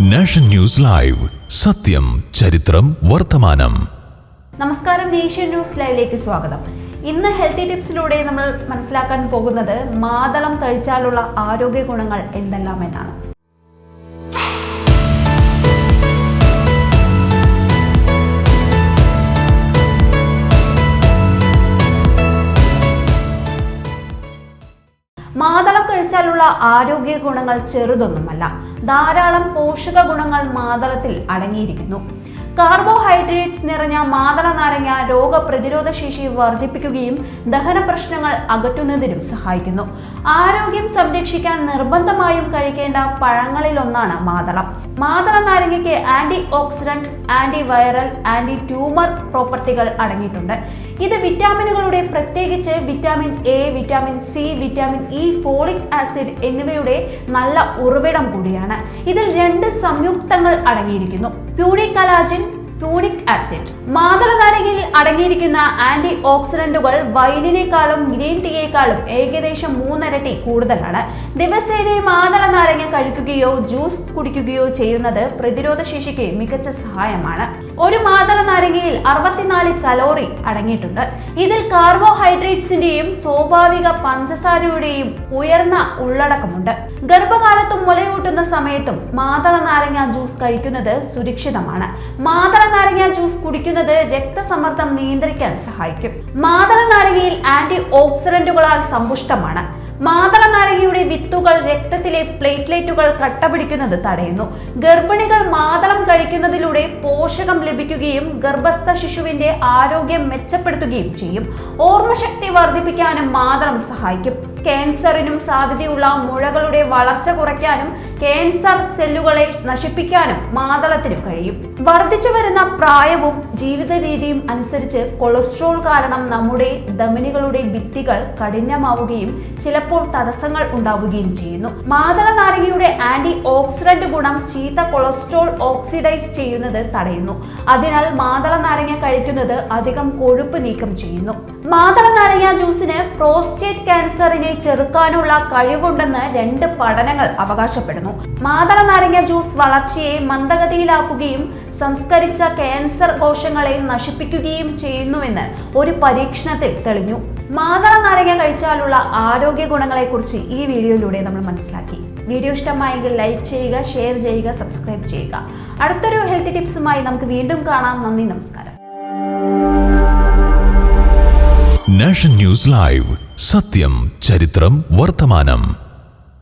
Nation news live. സത്യം ചരിത്രം വർത്തമാനം. നമസ്കാരം നേഷ്യൻ ന്യൂസ് ലൈവിലേക്ക് സ്വാഗതം. ഇന്ന് ഹെൽത്തി ടിപ്സിലൂടെ നമ്മൾ മനസ്സിലാക്കാൻ പോകുന്നത് മാതളം കഴിച്ചാലുള്ള ആരോഗ്യ ഗുണങ്ങൾ എന്തെല്ലാം എന്നാണ് മാതളം കഴിച്ചാലുള്ള ആരോഗ്യ ഗുണങ്ങൾ ചെറുതൊന്നുമല്ല. ധാരാളം പോഷക ഗുണങ്ങൾ മാതളത്തിൽ അടങ്ങിയിരിക്കുന്നു. കാർബോഹൈഡ്രേറ്റ്സ് നിറഞ്ഞ മാതള നാരങ്ങ രോഗപ്രതിരോധ ശേഷി വർദ്ധിപ്പിക്കുകയും ദഹന പ്രശ്നങ്ങൾ അകറ്റുന്നതിനും സഹായിക്കുന്നു. ആരോഗ്യം സംരക്ഷിക്കാൻ നിർബന്ധമായും കഴിക്കേണ്ട പഴങ്ങളിൽ ഒന്നാണ് മാതളം. മാതള നാരങ്ങയ്ക്ക് anti oxidant anti viral anti tumour പ്രോപ്പർട്ടികൾ അടങ്ങിയിട്ടുണ്ട്. ഇത് വിറ്റാമിനുകളുടെ പ്രത്യേകിച്ച് vitamin A vitamin C vitamin E folic acid എന്നിവയുടെ നല്ല ഉറവിടം കൂടിയാണ്. ഇതിൽ രണ്ട് സംയുക്തങ്ങൾ അടങ്ങിയിരിക്കുന്നു. Punicalagin punicic acid. മാതള നാരങ്ങയിൽ അടങ്ങിയിരിക്കുന്ന ആന്റി ഓക്സിഡന്റുകൾ വൈനിനേക്കാളും ഗ്രീൻ ടീയേക്കാളും ഏകദേശം മൂന്നരട്ടി കൂടുതലാണ്. ദിവസേന മാതളനാരങ്ങ കഴിക്കുകയോ ജ്യൂസ് കുടിക്കുകയോ ചെയ്യുന്നത് പ്രതിരോധ ശേഷിക്ക് മികച്ച സഹായമാണ്. ഒരു മാതളനാരങ്ങയിൽ അറുപത്തിനാല് കലോറി അടങ്ങിയിട്ടുണ്ട്. ഇതിൽ കാർബോഹൈഡ്രേറ്റ്സിന്റെയും സ്വാഭാവിക പഞ്ചസാരയുടെയും ഉയർന്ന ഉള്ളടക്കമുണ്ട്. ഗർഭകാലത്തും മുലയൂട്ടുന്ന സമയത്തും മാതള നാരങ്ങ ജ്യൂസ് കഴിക്കുന്നത് സുരക്ഷിതമാണ്. മാതള നാരങ്ങ ജ്യൂസ് കുടിക്കുന്നത് രക്തസമ്മർദ്ദം നിയന്ത്രിക്കാൻ സഹായിക്കും. മാതള നാരങ്ങയിൽ ആന്റി ഓക്സിഡന്റുകളാൽ സമ്പുഷ്ടമാണ്. മാതള നാരങ്ങയുടെ വിത്തുകൾ രക്തത്തിലെ പ്ലേറ്റ്ലേറ്റുകൾ കട്ടപിടിക്കുന്നത് തടയുന്നു. ഗർഭിണികൾ മാതളം കഴിക്കുന്നതിലൂടെ പോഷകം ലഭിക്കുകയും ഗർഭസ്ഥ ശിശുവിന്റെ ആരോഗ്യം മെച്ചപ്പെടുത്തുകയും ചെയ്യും. ഓർമ്മശക്തി വർദ്ധിപ്പിക്കാനും മാതളം സഹായിക്കും. ക്യാൻസറിനും സാധ്യതയുള്ള മുഴകളുടെ വളർച്ച കുറയ്ക്കാനും ക്യാൻസർ സെല്ലുകളെ നശിപ്പിക്കാനും മാതളത്തിനും കഴിയും. വർദ്ധിച്ചു വരുന്ന പ്രായവും ജീവിത രീതിയും അനുസരിച്ച് കൊളസ്ട്രോൾ കാരണം നമ്മുടെ ധമനികളുടെ ഭിത്തികൾ കഠിനമാവുകയും ചിലപ്പോൾ തടസ്സങ്ങൾ ഉണ്ടാവുകയും ചെയ്യുന്നു. മാതള നാരങ്ങയുടെ ആന്റി ഓക്സിഡന്റ് ഗുണം ചീത്ത കൊളസ്ട്രോൾ ഓക്സിഡൈസ് ചെയ്യുന്നത് തടയുന്നു. അതിനാൽ മാതള നാരങ്ങ കഴിക്കുന്നത് അധികം കൊഴുപ്പ് നീക്കം ചെയ്യുന്നു. മാതള നാരങ്ങ ജ്യൂസിന് പ്രോസ്റ്റേറ്റ് ക്യാൻസറിനെ ചെറുക്കാനുള്ള കഴിവുണ്ടെന്ന് രണ്ട് പഠനങ്ങൾ അവകാശപ്പെടുന്നു. മാതള നാരങ്ങ ജ്യൂസ് വളർച്ചയെ മന്ദഗതിയിലാക്കുകയും സംസ്കരിച്ച ക്യാൻസർ കോശങ്ങളെ നശിപ്പിക്കുകയും ചെയ്യുന്നുവെന്ന് ഒരു പരീക്ഷണത്തിൽ തെളിഞ്ഞു. മാതള നാരങ്ങ കഴിച്ചാലുള്ള ആരോഗ്യ ഗുണങ്ങളെ കുറിച്ച് ഈ വീഡിയോയിലൂടെ നമ്മൾ മനസ്സിലാക്കി. വീഡിയോ ഇഷ്ടമായെങ്കിൽ ലൈക്ക് ചെയ്യുക ഷെയർ ചെയ്യുക സബ്സ്ക്രൈബ് ചെയ്യുക. അടുത്തൊരു ഹെൽത്ത് ടിപ്സുമായി നമുക്ക് വീണ്ടും കാണാം. നന്ദി നമസ്കാരം. Nation news live. സത്യം ചരിത്രം വർത്തമാനം.